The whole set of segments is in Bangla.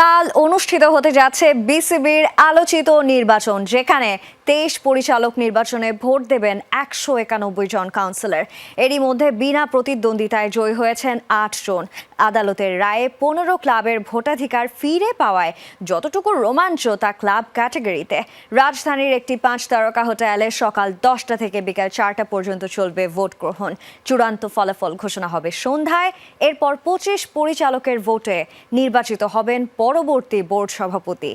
কাল অনুষ্ঠিত হতে যাচ্ছে বিসিবির আলোচিত নির্বাচন, যেখানে তেইশ পরিচালক নির্বাচনে ভোট দেবেন একশো একানব্বই জন কাউন্সিলর এরই মধ্যে বিনা প্রতিদ্বন্দ্বিতায় জয়ী হয়েছেন আট জন। আদালতের রায়ে পনেরো ক্লাবের ভোটাধিকার ফিরে পাওয়ায় যতটুকু রোমাঞ্চ তা ক্লাব ক্যাটাগরিতে। রাজধানীর একটি পাঁচ তারকা হোটেলে সকাল দশটা থেকে বিকাল চারটা পর্যন্ত চলবে ভোট গ্রহণ। চূড়ান্ত ফলাফল ঘোষণা হবে সন্ধ্যায়। এরপর পঁচিশ পরিচালকের ভোটে নির্বাচিত হবেন পরবর্তী বোর্ড সভাপতি।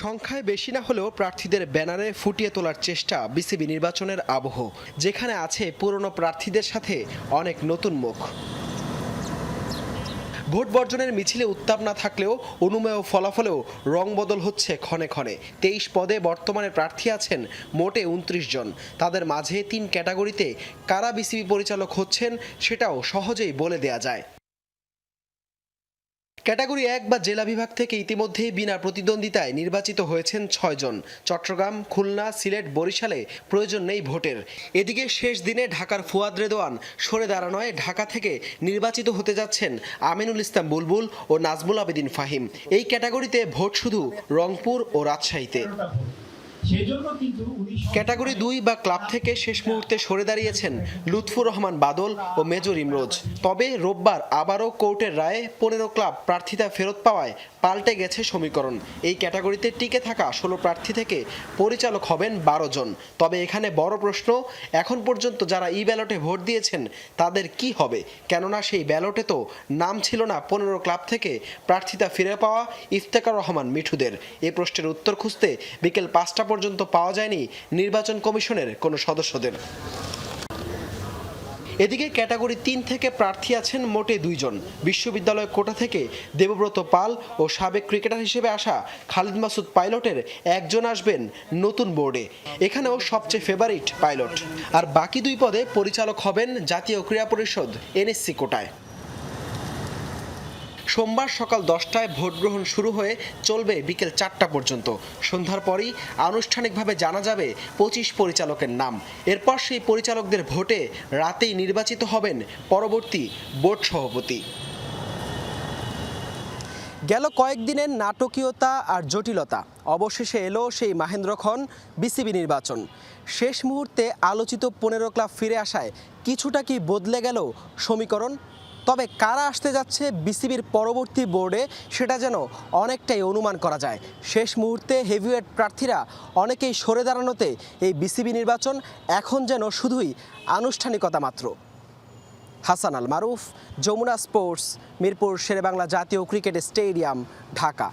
সংখ্যায় বেশি না হলেও প্রার্থীদের ব্যানারে ফুটিয়ে তোলার চেষ্টা বিসিবি নির্বাচনের আবহ, যেখানে আছে পুরনো প্রার্থীদের সাথে অনেক নতুন মুখ। ভোট বর্জনের মিছিলে উত্তাপ না থাকলেও অনুমেয় ফলাফলেও রং বদল হচ্ছে ক্ষণে ক্ষণে। তেইশ পদে বর্তমানে প্রার্থী আছেন মোটে উনত্রিশ জন। তাদের মাঝে তিন ক্যাটাগরিতে কারা বিসিবি পরিচালক হচ্ছেন সেটাও সহজেই বলে দেয়া যায়। ক্যাটাগরি এক বা জেলা বিভাগ থেকে ইতিমধ্যেই বিনা প্রতিদ্বন্দ্বিতায় নির্বাচিত হয়েছেন ছয়জন। চট্টগ্রাম, খুলনা, সিলেট, বরিশালে প্রয়োজন নেই ভোটের। এদিকে শেষ দিনে ঢাকার ফুয়াদ রেদোয়ান সরে দাঁড়ানোয় ঢাকা থেকে নির্বাচিত হতে যাচ্ছেন আমিনুল ইসলাম বুলবুল ও নাজমুল আবেদিন ফাহিম। এই ক্যাটাগরিতে ভোট শুধু রংপুর ও রাজশাহীতে। ক্যাটাগরি দুই বা ক্লাব থেকে শেষ মুহূর্তে সরে দাঁড়িয়েছেন লুৎফুর রহমান বাদল ও মেজর ইমরোজ। তবে রোববার আবারও কোর্টের রায়ে পনেরো ক্লাব প্রার্থিতা ফেরত পাওয়ায় পাল্টে গেছে সমীকরণ। এই ক্যাটাগরিতে টিকে থাকা ষোলো প্রার্থী থেকে পরিচালক হবেন বারো জন। তবে এখানে বড় প্রশ্ন, এখন পর্যন্ত যারা ই ব্যালটে ভোট দিয়েছেন তাদের কি হবে? কেননা সেই ব্যালটে তো নাম ছিল না পনেরো ক্লাব থেকে প্রার্থিতা ফিরে পাওয়া ইফতেকার রহমান মিঠুদের। এ প্রশ্নের উত্তর খুঁজতে বিকেল পাঁচটা পর্যন্ত পাওয়া যায়নি নির্বাচন কমিশনের কোনো সদস্যদের। এদিকে ক্যাটাগরি তিন থেকে প্রার্থী আছেন মোটে দুইজন। বিশ্ববিদ্যালয় কোটা থেকে দেবব্রত পাল ও সাবেক ক্রিকেটার হিসেবে আসা খালিদ মাসুদ পাইলটের একজন আসবেন নতুন বোর্ডে। এখানেও সবচেয়ে ফেভারিট পাইলট। আর বাকি দুই পদে পরিচালক হবেন জাতীয় ক্রীড়া পরিষদ এনএসসি কোটায়। সোমবার সকাল দশটায় ভোট গ্রহণ শুরু হয়ে চলবে বিকেল চারটা পর্যন্ত। সন্ধ্যার পরই আনুষ্ঠানিকভাবে জানা যাবে পঁচিশ পরিচালকের নাম। এরপর সেই পরিচালকদের ভোটে রাতেই নির্বাচিত হবেন পরবর্তী বোর্ড সভাপতি। গেল কয়েকদিনের নাটকীয়তা আর জটিলতা। অবশেষে এলো সেই মাহেন্দ্রক্ষণ বিসিবি নির্বাচন। শেষ মুহূর্তে আলোচিত পনেরো ক্লাব ফিরে আসায় কিছুটা কি বদলে গেল সমীকরণ? তবে কারা আসতে যাচ্ছে বিসিবির পরবর্তী বোর্ডে সেটা যেন অনেকটাই অনুমান করা যায়। শেষ মুহূর্তে হেভিওয়েট প্রার্থীরা অনেকেই সরে দাঁড়ানোতে এই বিসিবি নির্বাচন এখন যেন শুধুই আনুষ্ঠানিকতা মাত্র। হাসান আল মারুফ, যমুনা স্পোর্টস, মিরপুর শেরেবাংলা জাতীয় ক্রিকেট স্টেডিয়াম, ঢাকা।